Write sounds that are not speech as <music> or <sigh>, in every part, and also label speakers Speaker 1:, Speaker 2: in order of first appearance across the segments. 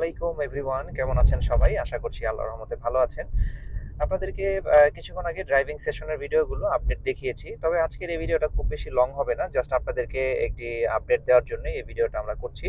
Speaker 1: আলাইকুম এভরিওয়ান কেমন আছেন সবাই? আশা করছি আল্লাহর রহমতে ভালো আছেন। আপনাদেরকে কিছুক্ষণ আগে ড্রাইভিং সেশনের ভিডিওগুলো আপডেট দেখিয়েছি। তবে আজকের এই ভিডিওটা খুব বেশি লং হবে না। জাস্ট আপনাদেরকে একটি আপডেট দেওয়ার জন্য এই ভিডিওটা আমরা করছি।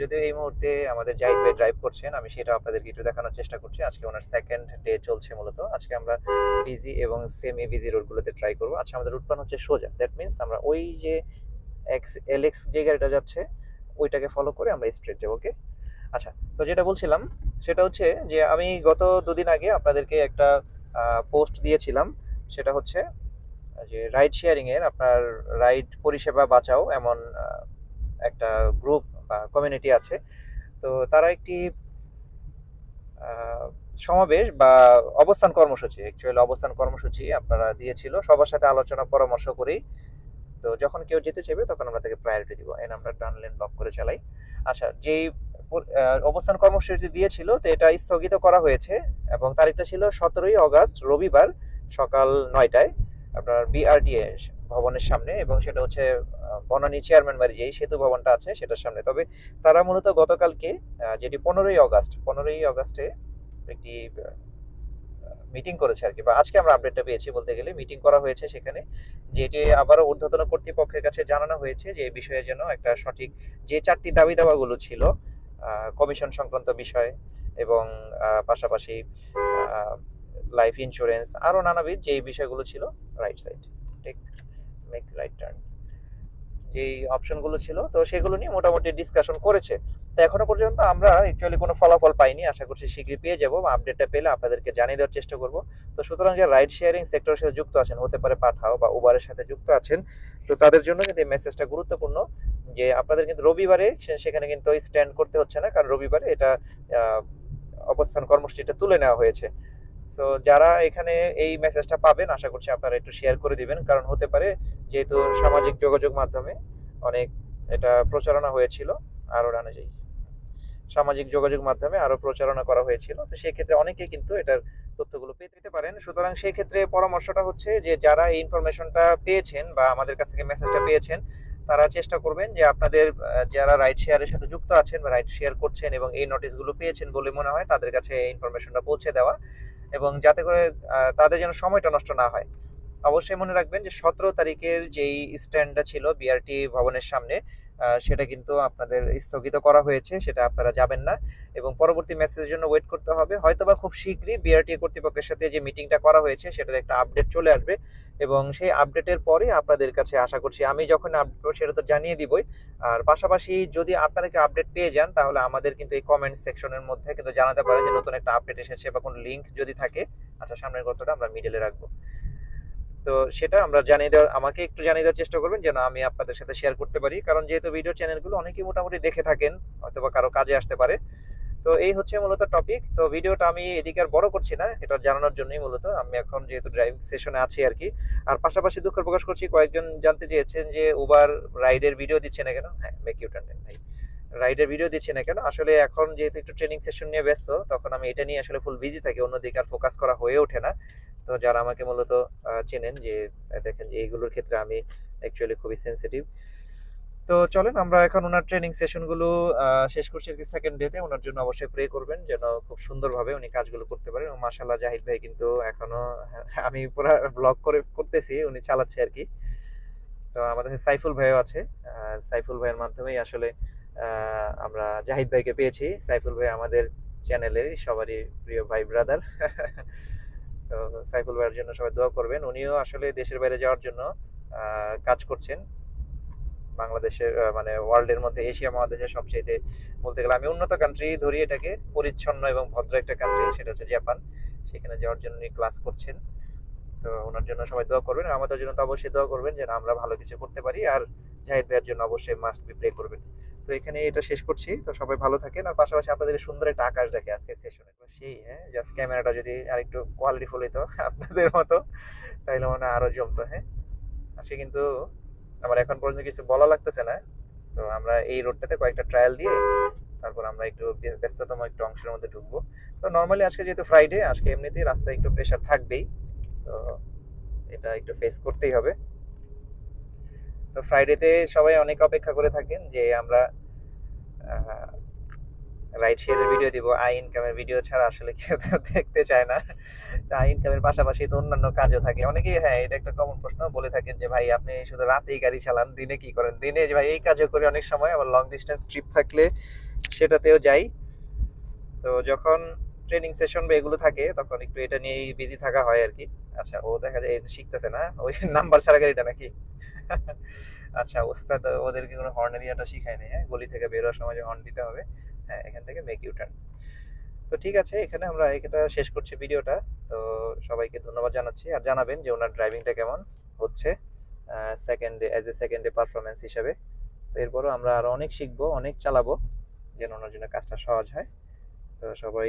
Speaker 1: যদিও এই মুহূর্তে আমাদের জাহিদ ভাই ড্রাইভ করছেন, আমি সেটা আপনাদেরকে একটু দেখানোর চেষ্টা করছি। আজকে ওনার সেকেন্ড ডে চলছে মূলত। আজকে আমরা বিজি এবং সেমি বিজি রোডগুলোতে ট্রাই করব। আচ্ছা আমাদের রুট হচ্ছে সোজা। দ্যাট মিনস আমরা ওই যে এক্স এল এক্স যে গাড়িটা যাচ্ছে, ওইটাকে ফলো করে আমরা স্ট্রেট যাব ওকে আচ্ছা তো যেটা বলছিলাম সেটা হচ্ছে যে আমি গত দুদিন আগে আপনাদেরকে একটা পোস্ট দিয়েছিলাম। সেটা হচ্ছে যে রাইড শেয়ারিং এর আপনার রাইড পরিষেবা বাঁচাও এমন একটা গ্রুপ বা কমিউনিটি আছে। তো তারা একটি সমাবেশ বা অবস্থান কর্মসূচি অ্যাকচুয়ালি অবস্থান কর্মসূচি আপনারা দিয়েছিল। সবার সাথে আলোচনা, পরামর্শ করেই তো যখন কেউ যেতে চাইবে তখন আমরা তাকে প্রায়োরিটি দিব। এই আমরা ডান লেন ব্লক করে চালাই। আচ্ছা যেই অবস্থান কর্মসূচি দিয়েছিল, তো এটা স্থগিত করা হয়েছে এবং তারিখটা ছিল সতেরোই অগস্ট, রবিবার সকাল নয়টায় আপনার বিআরডিএ ভবনের সামনে এবং সেটা হচ্ছে বনানী চেয়ারম্যান বাড়ি, যেই সেতু ভবনটা আছে সেটার সামনে। তবে তারা মূলত গতকালকে যেটি পনেরোই অগস্ট, পনেরোই অগস্টে একটি মিটিং করেছে আর কি, বা আজকে আমরা আপডেটটা পেয়েছি বলতে গেলে, মিটিং করা হয়েছে সেখানে, যেটি আবারও ঊর্ধ্বতন কর্তৃপক্ষের কাছে জানানো হয়েছে যে এই বিষয়ে যেন একটা সঠিক যে চারটি দাবি দাওয়াগুলো ছিল কমিশন সংক্রান্ত বিষয় এবং পাশাপাশি লাইফ ইন্স্যুরেন্স আরও নানাবিধ যেই বিষয়গুলো ছিল right side take make right turn যেই অপশনগুলো ছিল, তো সেগুলো নিয়ে মোটামুটি ডিসকাশন করেছে। তো এখনও পর্যন্ত আমরা অ্যাকচুয়ালি কোনো ফলাফল পাইনি, আশা করছি শীঘ্রই পেয়ে যাব, বা আপডেটটা পেলে আপনাদেরকে জানিয়ে দেওয়ার চেষ্টা করব। তো সুতরাং যে রাইড শেয়ারিং সেক্টরের সাথে যুক্ত আছেন, হতে পারে পাঠাও বা উবারের সাথে যুক্ত আছেন, তো তাদের জন্য এই মেসেজটা গুরুত্বপূর্ণ। যে আপনাদের কিন্তু রবিবারে সেখানে কিন্তু স্ট্যান্ড করতে হচ্ছে না, কারণ রবিবারে এটা অবস্থান কর্মসূচিটা তুলে নেওয়া হয়েছে। সো যারা এখানে এই মেসেজটা পাবেন, আশা করছি আপনারা একটু শেয়ার করে দিবেন, কারণ হতে পারে যেহেতু সামাজিক যোগাযোগ মাধ্যমে অনেক এটা প্রচারণা হয়েছিল, আরও অনুযায়ী সামাজিক যোগাযোগ মাধ্যমে আরও প্রচারণা করা হয়েছিল, তো সেই ক্ষেত্রে অনেকে কিন্তু এটার তথ্যগুলো পেয়ে পেতে পারেন। সুতরাং সেই ক্ষেত্রে পরামর্শটা হচ্ছে যে, যারা এই ইনফরমেশনটা পেয়েছেন বা আমাদের কাছ থেকে মেসেজটা পেয়েছেন তারা চেষ্টা করবেন যে আপনাদের যারা রাইড শেয়ারের সাথে যুক্ত আছেন বা রাইড শেয়ার করছেন এবং এই নোটিশগুলো পেয়েছেন বলে মনে হয়, তাদের কাছে ইনফরমেশনটা পৌঁছে দেওয়া এবং যাতে করে তাদের যেন সময়টা নষ্ট না হয়। অবশ্যই মনে রাখবেন যে সতেরো তারিখের যেই স্ট্যান্ডটা ছিল বিআরটি ভবনের সামনে সেটা কিন্তু আপনাদের স্থগিত করা হয়েছে, সেটা আপনারা যাবেন না। এবং পরবর্তী মেসেজের জন্য ওয়েট করতে হবে। হয়তোবা খুব শীঘ্রই বিআরটি কর্তৃপক্ষের সাথে যে মিটিংটা করা হয়েছে, সেটার একটা আপডেট চলে আসবে। এবং সেই আপডেটের পরে আপনাদের কাছে আশা করছি, আমি যখন আপডেট করব সেটা তো জানিয়ে দিবই। আর পাশাপাশি যদি আপনারা কি আপডেট পেয়ে যান, তাহলে আমাদের কিন্তু এই কমেন্ট সেকশনের মধ্যে কিন্তু জানাতে পারে যে নতুন একটা আপডেট এসেছে বা কোনো লিঙ্ক যদি থাকে। আচ্ছা সামনের গল্পটা আমরা মিডলে রাখব। তো সেটা আমরা জানিয়ে দেওয়ার, আমাকে একটু জানিয়ে দেওয়ার চেষ্টা করবেন যেন আমি আপনাদের সাথে শেয়ার করতে পারি। কারণ যেহেতু ভিডিও চ্যানেলগুলো অনেকেই মোটামুটি দেখে থাকেন অথবা কারও কাজে আসতে পারে। তো এই হচ্ছে মূলত টপিক তো ভিডিওটা আমি এদিকে আর বড় করছি না, এটা জানানোর জন্যই মূলত। আমি এখন যেহেতু ড্রাইভিং সেশনে আছি আর কি আর পাশাপাশি দুঃখ প্রকাশ করছি, কয়েকজন জানতে চেয়েছেন যে উবার রাইডের ভিডিও দিচ্ছে না কেন? হ্যাঁ মেক ইউ ভাই। রাইডের ভিডিও দিচ্ছি না কেন? আসলে এখন যেহেতু একটু ট্রেনিং সেশন নিয়ে ব্যস্ত তখন আমি এটা নিয়ে আসলে ফুল বিজি থাকি অন্যদিকে আর ফোকাস করা হয়ে ওঠে না। তো যারা আমাকে মূলত চেনেন যে দেখেন যে এইগুলোর ক্ষেত্রে আমি অ্যাকচুয়ালি খুবই সেনসিটিভ তো চলেন আমরা এখন ওনার ট্রেনিং সেশনগুলো শেষ করছি কি সেকেন্ড ডেতে ওনার জন্য অবশ্যই প্রে করবেন যেন খুব সুন্দরভাবে উনি কাজগুলো করতে পারেন। মাশাল্লাহ জাহিদ ভাই কিন্তু এখনও হ্যাঁ, আমি পুরো ব্লগ করে করতেছি উনি চালাচ্ছে আর কি। তো আমাদের সাইফুল ভাইও আছে। সাইফুল ভাইয়ের মাধ্যমেই আসলে আমরা জাহিদ ভাইকে পেয়েছি। সাইফুল ভাই আমাদের চ্যানেলের সবারই প্রিয় ভাই ব্রাদার তো সাইফুল ভাইয়ের জন্য সবাই দোয়া করবেন। উনিও আসলে দেশের বাইরে যাওয়ার জন্য কাজ করছেন। বাংলাদেশের মানে ওয়ার্ল্ডের মধ্যে এশিয়া মহাদেশের সবচেয়ে বলতে গেলে আমি উন্নত কান্ট্রি ধরি এটাকে। পরিচ্ছন্ন এবং ভদ্র একটা কান্ট্রি সেটা হচ্ছে জাপান। সেখানে যাওয়ার জন্য উনি ক্লাস করছেন। তো ওনার জন্য সবাই দোয়া করবেন। আমাদের জন্য তো অবশ্যই দোয়া করবেন যেন আমরা ভালো কিছু করতে পারি। আর জাহিদ ভাইয়ের জন্য অবশ্যই মাস্ট বি প্রে করবেন। তো এখানে এটা শেষ করছি। তো সবাই ভালো থাকেন। আর পাশাপাশি আপনাদের সুন্দর একটা আকাশ দেখে আজকে সেশনে তো সেই হ্যাঁ? জাস্ট ক্যামেরাটা যদি আরেকটু কোয়ালিটি ফুল হইতো <laughs> আপনাদের মতো, তাইলে মনে হয় আরও জমতো হ্যাঁ? আজকে কিন্তু আমার এখন পর্যন্ত কিছু বলা লাগতেছে না। তো আমরা এই রোডটাতে কয়েকটা ট্রায়াল দিয়ে তারপর আমরা একটু ব্যস্ততম একটু অংশের মধ্যে ঢুকবো। তো নর্মালি আজকে যেহেতু ফ্রাইডে আজকে এমনিতেই রাস্তায় একটু প্রেশার থাকবেই। তো এটা একটু ফেস করতেই হবে। তো ফ্রাইডেতে সবাই অনেক অপেক্ষা করে থাকেন যে আমরা রাইড শেয়ারের ভিডিও দিব। আই ইনকামের ভিডিও ছাড়া আসলে কেউ দেখতে চায় না। আই ইনকামের পাশাপাশি তো অন্যান্য কাজও থাকে। অনেকেই হ্যাঁ এটা একটা কমন প্রশ্ন, বলে থাকেন যে, ভাই, আপনি শুধু রাতেই গাড়ি চালান, দিনে কি করেন? দিনে যে, ভাই, এই কাজও করি অনেক সময়, আবার লং ডিস্টেন্স ট্রিপ থাকলে সেটাতেও যাই। তো যখন ট্রেনিং সেশন বা এগুলো থাকে, তখন একটু এটা নিয়েই বিজি থাকা হয় আর কি আচ্ছা ও দেখা যায় শিখতেছে না, ওই <laughs> নাম্বার ছাড়া গাড়িটা নাকি? <laughs> আচ্ছা ওস্তাদ, ওদেরকে কোনো হর্নের ইয়াটা শিখায় নেই হ্যাঁ? গলি থেকে বেরোয়ার সময় যে হর্ন দিতে হবে হ্যাঁ এখান থেকে মেক ইউ টার্ন তো ঠিক আছে, এখানে আমরা এটা শেষ করছি ভিডিওটা। তো সবাইকে ধন্যবাদ জানাচ্ছি। আর জানাবেন যে ওনার ড্রাইভিংটা কেমন হচ্ছে second as a second performance হিসাবে। তো এরপরও আমরা আরও অনেক শিখব, অনেক চালাবো, যেন ওনার জন্য কাজটা সহজ হয়। তো সবাই